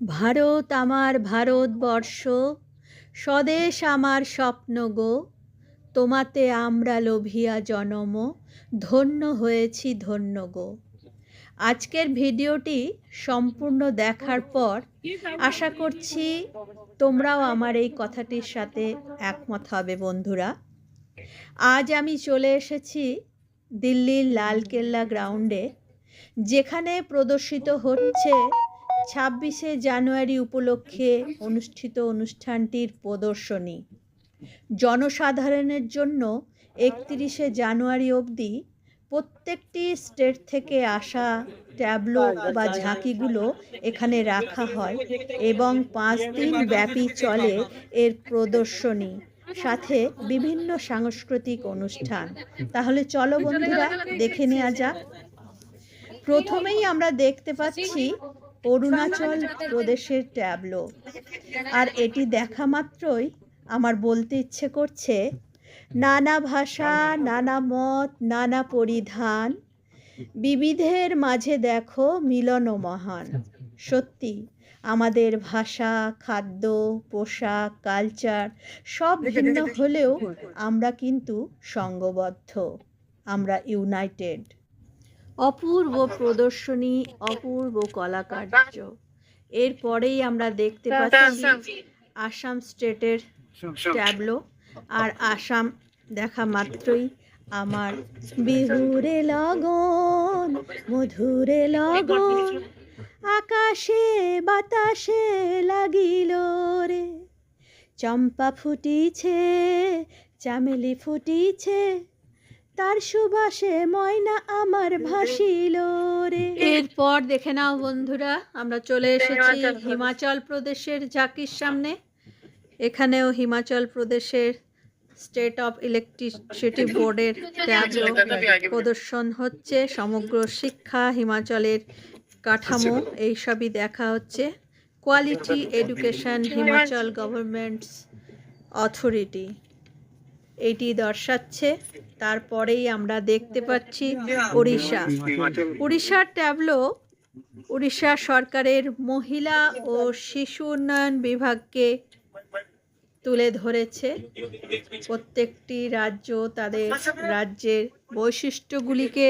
ভারত আমার ভারতবর্ষ, স্বদেশ আমার স্বপ্ন গো। তোমাতে আমরা লোভিয়া জনম, ধন্য হয়েছি ধন্য গো। আজকের ভিডিওটি সম্পূর্ণ দেখার পর আশা করছি তোমরাও আমার এই কথাটির সাথে একমত হবে বন্ধুরা। আজ আমি চলে এসেছি দিল্লির লালকেল্লা গ্রাউন্ডে, যেখানে প্রদর্শিত হচ্ছে ছাব্বিশে জানুয়ারি উপলক্ষে অনুষ্ঠিত অনুষ্ঠানটির প্রদর্শনী। জনসাধারণের জন্য একত্রিশে জানুয়ারি অবধি প্রত্যেকটি স্টেট থেকে আসা ট্যাবলো বা ঝাঁকিগুলো এখানে রাখা হয় এবং পাঁচ দিন ব্যাপী চলে এর প্রদর্শনী, সাথে বিভিন্ন সাংস্কৃতিক অনুষ্ঠান। তাহলে চলো বন্ধুরা, দেখে নেওয়া যাক। প্রথমেই আমরা দেখতে পাচ্ছি অরুণাচল প্রদেশের ট্যাবলো। আর এটি দেখা মাত্রই আমার বলতে ইচ্ছে করছে নানা ভাষা নানা মত নানা পরিধান বিবিধের মাঝে দেখো মিলন মহান। সত্যি আমাদের ভাষা খাদ্য পোশাক কালচার সব ভিন্ন হলেও আমরা কিন্তু সঙ্গবদ্ধ। আমরা ইউনাইটেড। অপূর্ব প্রদর্শনী অপূর্ব কলাকার্য। এরপরেই আমরা দেখতে পাচ্ছি আসাম স্টেটের ট্যাবলো। আর আসাম দেখা মাত্রই আমার। বিহুরে লগন মধুরে লগন আকাশে বাতাসে লাগিল রে। চম্পা ফুটিছে চামেলি ফুটিছে তার সুবাসে ময়না আমার ভাসিল রে। এরপর দেখে নাও বন্ধুরা আমরা চলে এসেছি হিমাচল প্রদেশের ঝাঁকির সামনে। এখানেও হিমাচল প্রদেশের স্টেট অফ ইলেকট্রিসিটি বোর্ডের ট্যাবলো প্রদর্শন হচ্ছে সমগ্র শিক্ষা হিমাচলের কাঠামো এইসবই দেখা হচ্ছে। Quality education Himachal. Governments authority এটি দর্শাচ্ছে। তারপরেই আমরা দেখতে পাচ্ছি উড়িষ্যা উড়িষ্যার ট্যাবলো উড়িষ্যা সরকারের মহিলা ও শিশু উন্নয়ন বিভাগকে তুলে ধরেছে। প্রত্যেকটি রাজ্য তাদের রাজ্যের বৈশিষ্ট্যগুলিকে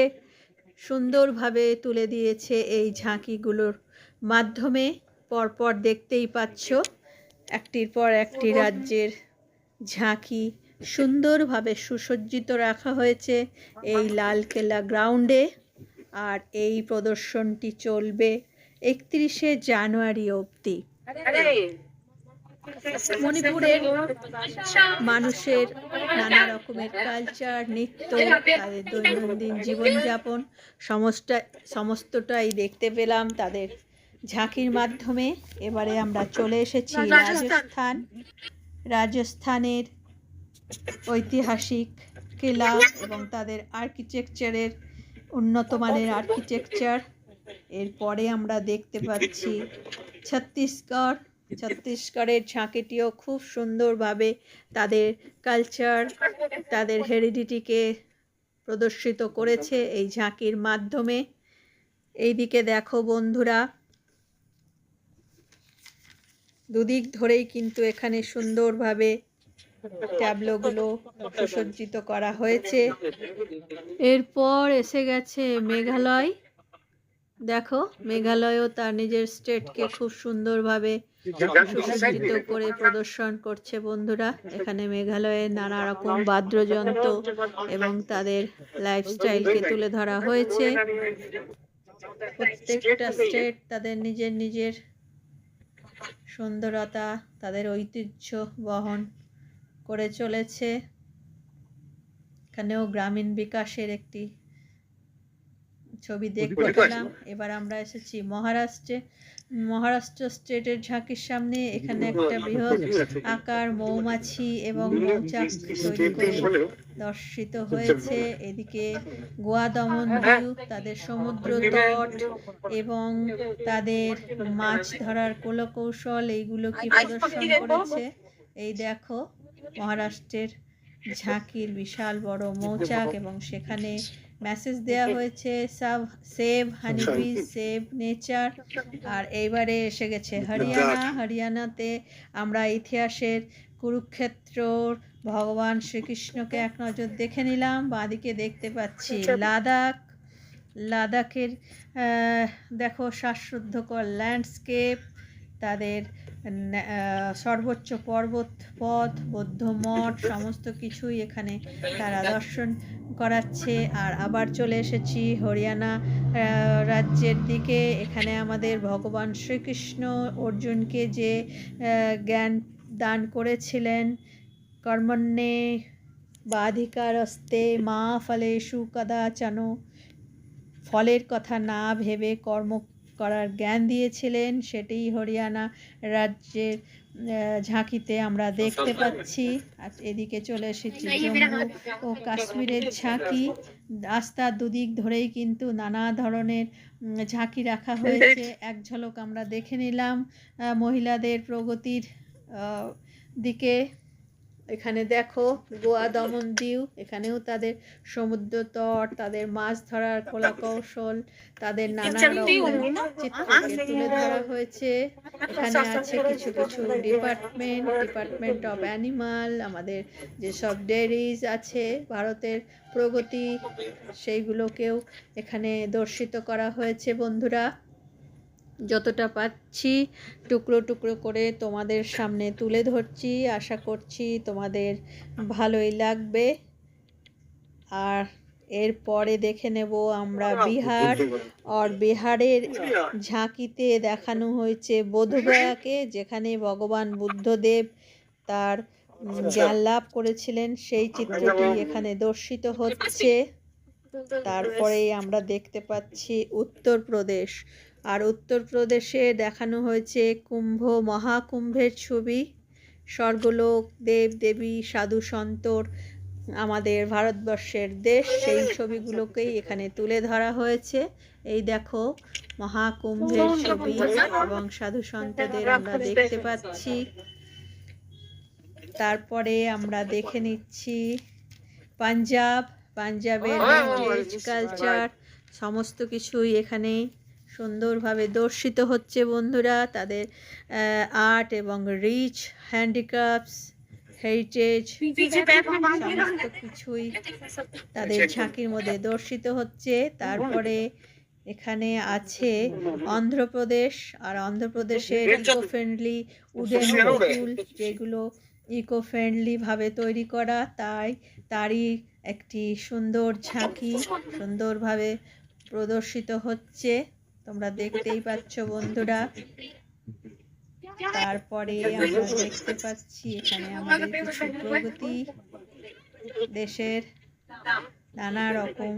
সুন্দরভাবে তুলে দিয়েছে এই ঝাঁকিগুলোর মাধ্যমে। পরপর দেখতেই পাচ্ছ, একটির পর একটি রাজ্যের ঝাঁকি সুন্দরভাবে সুসজ্জিত রাখা হয়েছে এই লালকেল্লা গ্রাউন্ডে আর এই প্রদর্শনটি চলবে একত্রিশে জানুয়ারি অবধি। মণিপুরের মানুষের নানা রকমের কালচার নৃত্য তাদের দৈনন্দিন জীবনযাপন সমস্ত সমস্তটাই দেখতে পেলাম তাদের ঝাঁকির মাধ্যমে। এবারে আমরা চলে এসেছি রাজস্থান। রাজস্থানের ঐতিহাসিক কেলা এবং তাদের আর্কিটেকচারের উন্নত মানের আর্কিটেকচার। এরপরে আমরা দেখতে পাচ্ছি ছত্তিশগড়। ছত্তিশগড়ের ঝাঁকিটিও খুব সুন্দরভাবে তাদের কালচার, তাদের হেরিডিটিকে প্রদর্শিত করেছে এই ঝাঁকির মাধ্যমে। এইদিকে দেখো বন্ধুরা, দুদিক ধরেই কিন্তু এখানে সুন্দরভাবে ট্যাবলোগুলো সুসজ্জিত করা হয়েছে। এরপর এসে গেছে মেঘালয়। দেখো, মেঘালয়ও তার নিজের স্টেটকে খুব সুন্দরভাবে সুসজ্জিত করে প্রদর্শন করছে বন্ধুরা। এখানে মেঘালয়ের নানা রকম বাদ্যযন্ত্র এবং তাদের লাইফস্টাইলকে তুলে ধরা হয়েছে। প্রত্যেকটা স্টেট তাদের নিজের নিজের সুন্দরতা, তাদের ঐতিহ্য বহন করে চলেছে। এখানেও গ্রামীণ বিকাশের একটি ছবি দেখতে পেলাম। এবার আমরা এসেছি মহারাষ্ট্রে। মহারাষ্ট্র স্টেটের ঝাঁকির সামনে এখানে একটা বৃহৎ আকার মৌমাছি এবং মৌচাক তৈরি করে দর্শিত হয়েছে। এদিকে গোয়া দমন দিউ তাদের সমুদ্র তট এবং তাদের মাছ ধরার কৌশল এইগুলো কি প্রদর্শন করেছে? এই দেখো মহারাষ্ট্রের ঝাঁকির বিশাল বড় মৌচাক এবং সেখানে মেসেজ দেওয়া হয়েছে সাব সেভ হানিবি সেভ নেচার আর এইবারে এসে গেছে হরিয়ানা হরিয়ানাতে আমরা ইতিহাসের কুরুক্ষেত্র ভগবান শ্রীকৃষ্ণকে এক নজর দেখে নিলাম বাঁদিকে দেখতে পাচ্ছি লাদাখ। লাদাখের দেখো শ্বাসরুদ্ধকর ল্যান্ডস্কেপ তাদের সর্বোচ্চ পর্বত, পথ বৌদ্ধ মঠ সমস্ত কিছুই এখানে তারা দর্শন করাচ্ছে। আর আবার চলে এসেছি হরিয়ানা রাজ্যের দিকে। এখানে আমাদের ভগবান শ্রীকৃষ্ণ অর্জুনকে যে জ্ঞান দান করেছিলেন, কর্মণ্যে বাধিকারস্তে মা ফলেষু কদাচন, ফলের কথা না ভেবে কর্ম করার জ্ঞান দিয়েছিলেন সেটি হরিয়ানা রাজ্যের ঝাঁকিতে আমরা দেখতে পাচ্ছি। আর এদিকে চলে এসেছি জম্মু ও কাশ্মীরের ঝাঁকি। রাস্তার দুদিক ধরেই কিন্তু নানা ধরনের ঝাঁকি রাখা হয়েছে। এক ঝলক আমরা দেখে নিলাম মহিলাদের প্রগতির দিকে। এখানে দেখো গোয়া দমন দিউ এখানেও তাদের সমুদ্র তট তাদের মাছ ধরার কলা কৌশল তাদের নানা রকম চিত্রকে তুলে ধরা হয়েছে। এখানে আছে কিছু কিছু ডিপার্টমেন্ট ডিপার্টমেন্ট অফ অ্যানিমাল আমাদের যেসব ডেয়ারিজ আছে ভারতের প্রগতি সেইগুলোকেও এখানে দর্শিত করা হয়েছে বন্ধুরা। যতটা পাচ্ছি টুকরো টুকরো করে তোমাদের সামনে তুলে ধরছি। আশা করছি তোমাদের ভালোই লাগবে। আর এরপরে দেখে নেব আমরা বিহার। আর বিহারের ঝাঁকিতে দেখানো হয়েছে বোধগয়াকে যেখানে ভগবান বুদ্ধদেব তার উম, জ্ঞান লাভ করেছিলেন। সেই চিত্রটি এখানে দর্শিত হচ্ছে। তারপরেই আমরা দেখতে পাচ্ছি উত্তরপ্রদেশ। আর উত্তরপ্রদেশে দেখানো হয়েছে কুম্ভ, মহাকুম্ভের ছবি। স্বর্গলোক, দেব, দেবী, সাধু, সন্তর আমাদের ভারতবর্ষের দেশ। সেই ছবিগুলোকেই এখানে তুলে ধরা হয়েছে। এই দেখো, মহাকুম্ভের ছবি এবং সাধু সন্তদের আমরা দেখতে পাচ্ছি। তারপরে আমরা দেখে নিচ্ছি পাঞ্জাব। পাঞ্জাবের কালচার সমস্ত কিছুই এখানে সুন্দরভাবে দর্শিত হচ্ছে বন্ধুরা তাদের আর্ট এবং রিচ হ্যান্ডিক্রাফটস হেরিটেজ সমস্ত কিছুই তাদের ঝাঁকির মধ্যে দর্শিত হচ্ছে। তারপরে এখানে আছে অন্ধ্রপ্রদেশ আর অন্ধ্রপ্রদেশের ইকো ফ্রেন্ডলি উডেন পুতুল যেগুলো ইকো ফ্রেন্ডলি ভাবে তৈরি করা তাই তারই একটি সুন্দর ঝাঁকি সুন্দরভাবে প্রদর্শিত হচ্ছে। তোমরা দেখতেই পাচ্ছ বন্ধুরা। তারপরে আমরা দেখতে পাচ্ছি এখানে আমাদের কিছু প্রগতি দেশের নানা রকম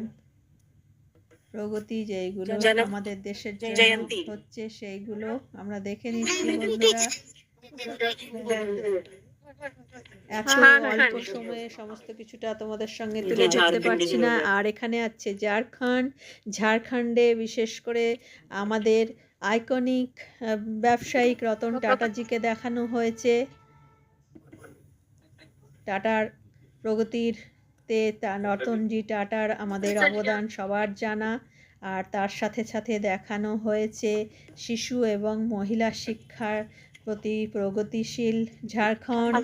প্রগতি যেইগুলো আমাদের দেশের জন্য হচ্ছে সেইগুলো আমরা দেখে নিচ্ছি বন্ধুরা। এত অল্প সময়ে সমস্ত কিছুটা তোমাদের সঙ্গে তুলে ধরতে পারছি না। আর এখানে আছে ঝাড়খণ্ড। ঝাড়খণ্ডে বিশেষ করে আমাদের আইকনিক ব্যবসায়িক রতন টাটাজিকে দেখানো হয়েছে। টাটার প্রগতির তে তা রতনজি টাটার আমাদের অবদান সবার জানা। আর তার সাথে সাথে দেখানো হয়েছে শিশু এবং মহিলা শিক্ষার প্রতি প্রগতিশীল ঝাড়খণ্ড।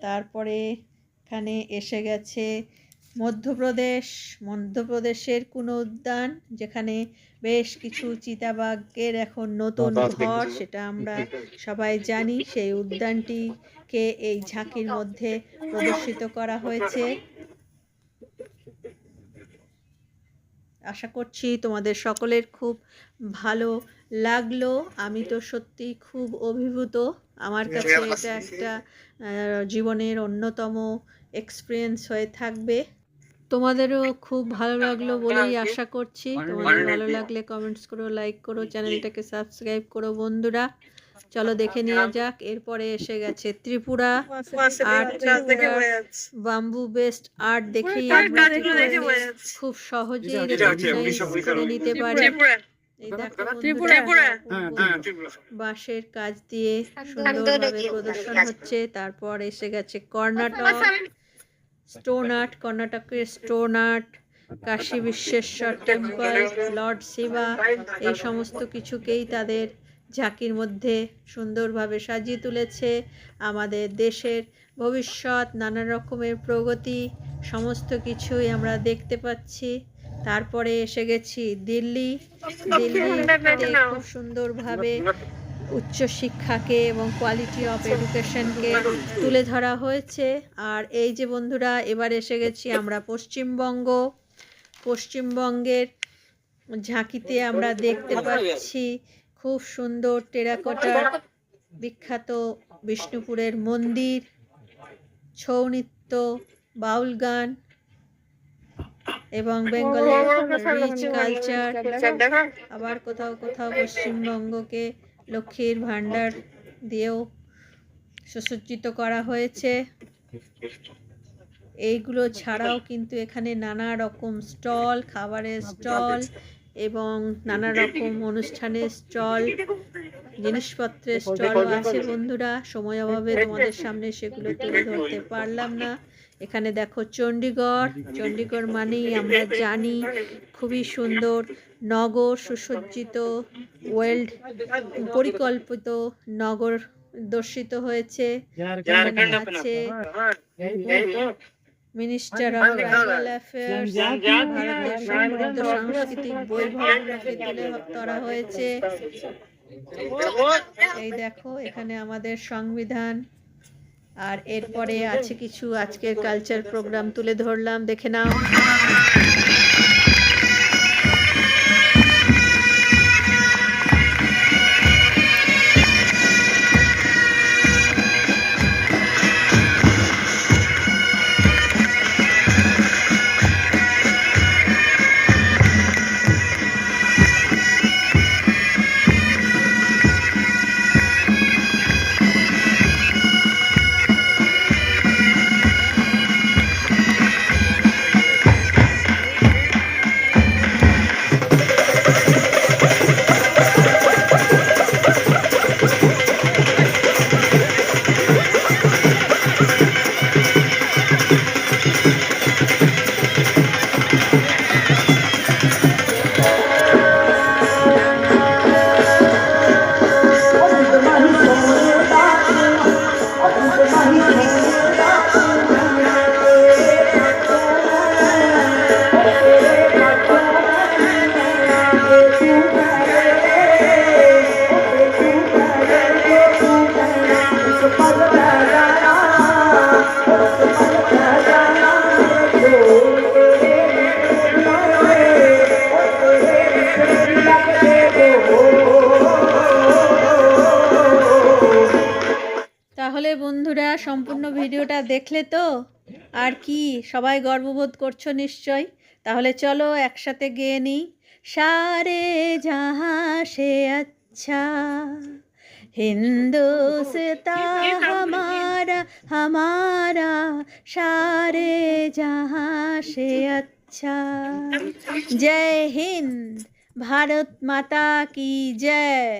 তারপরে এখানে এসে গেছে মধ্যপ্রদেশ। মধ্যপ্রদেশের কোনো উদ্যান যেখানে বেশ কিছু চিতাবাঘের এখন নতুন ঘর। সেটা আমরা সবাই জানি। সেই উদ্যানটিকে এই ঝাঁকির মধ্যে প্রদর্শিত করা হয়েছে। আশা করছি তোমাদের সকলের খুব ভালো লাগল। আমি তো সত্যি খুব অভিভূত। আমার কাছে এটা একটা জীবনের অন্যতম এক্সপিরিয়েন্স হয়ে থাকবে। তোমাদেরও খুব ভালো লাগল বলেই আশা করছি। তোমাদের ভালো লাগলে কমেন্টস করো লাইক করো চ্যানেলটাকে সাবস্ক্রাইব করো বন্ধুরা। চলো দেখে নেওয়া যাক এরপরে এসে গেছে Tripura art bamboo based art দেখেই ত্রিপুরায় খুব সহজেই করে নিতে পারি। এই দেখো বন্ধুরা, বাঁশের কাজ দিয়ে সুন্দরভাবে প্রদর্শন হচ্ছে তারপর এসে গেছে কর্ণাটক। স্টোন আর্ট কর্ণাটকের স্টোন আর্ট কাশী বিশ্বেশ্বর টেম্পল লর্ড শিবা এই সমস্ত কিছুকেই তাদের ঝাঁকির মধ্যে সুন্দরভাবে সাজিয়ে তুলেছে আমাদের দেশের ভবিষ্যৎ নানা রকমের প্রগতি সমস্ত কিছুই আমরা দেখতে পাচ্ছি। তারপরে এসে গেছি দিল্লি। দিল্লিতে খুব সুন্দরভাবে উচ্চশিক্ষাকে এবং কোয়ালিটি অফ এডুকেশনকে তুলে ধরা হয়েছে। আর এই যে বন্ধুরা এবার এসে গেছি আমরা পশ্চিমবঙ্গ। পশ্চিমবঙ্গের ঝাঁকিতে আমরা দেখতে পাচ্ছি খুব সুন্দর টেরাকোটার বিখ্যাত বিষ্ণুপুরের মন্দির, ছৌ নৃত্য, বাউল গান এবং বেঙ্গলের রিচ কালচার আবার কোথাও কোথাও পশ্চিমবঙ্গকে লক্ষ্মীর ভাণ্ডার দিয়েও সুসজ্জিত করা হয়েছে। এইগুলো ছাড়াও কিন্তু এখানে নানা রকম স্টল, খাবারের স্টল এবং নানা রকম অনুষ্ঠানের স্টল জিনিসপত্রের স্টলও আছে বন্ধুরা সময় অভাবে তোমাদের সামনে সেগুলো তুলে ধরতে পারলাম না এখানে দেখো চণ্ডীগড় চণ্ডীগড় মানেই আমরা জানি খুবই সুন্দর নগর সুসজ্জিত ওয়েল্ড পরিকল্পিত নগর দর্শিত হয়েছে আছে মিনিস্টার অফ ট্রাইবাল অ্যাফেয়ার্স ভারতের সমৃদ্ধ সাংস্কৃতিক বৈভবকে তুলে ধরা হয়েছে। এই দেখো এখানে আমাদের সংবিধান। আর এরপরে আছে কিছু আজকের কালচার প্রোগ্রাম তুলে ধরলাম। দেখে নাও। ভিডিওটা দেখলে তো? আর কি, সবাই গর্ববোধ করছ নিশ্চয়? তাহলে চলো একসাথে গেয়ে নিই। সারে জাহা সে আচ্ছা হিন্দুস্তা হামারা হামারা, সারে জাহা সে আচ্ছা। জয় হিন্দ, ভারত মাতা কি জয়?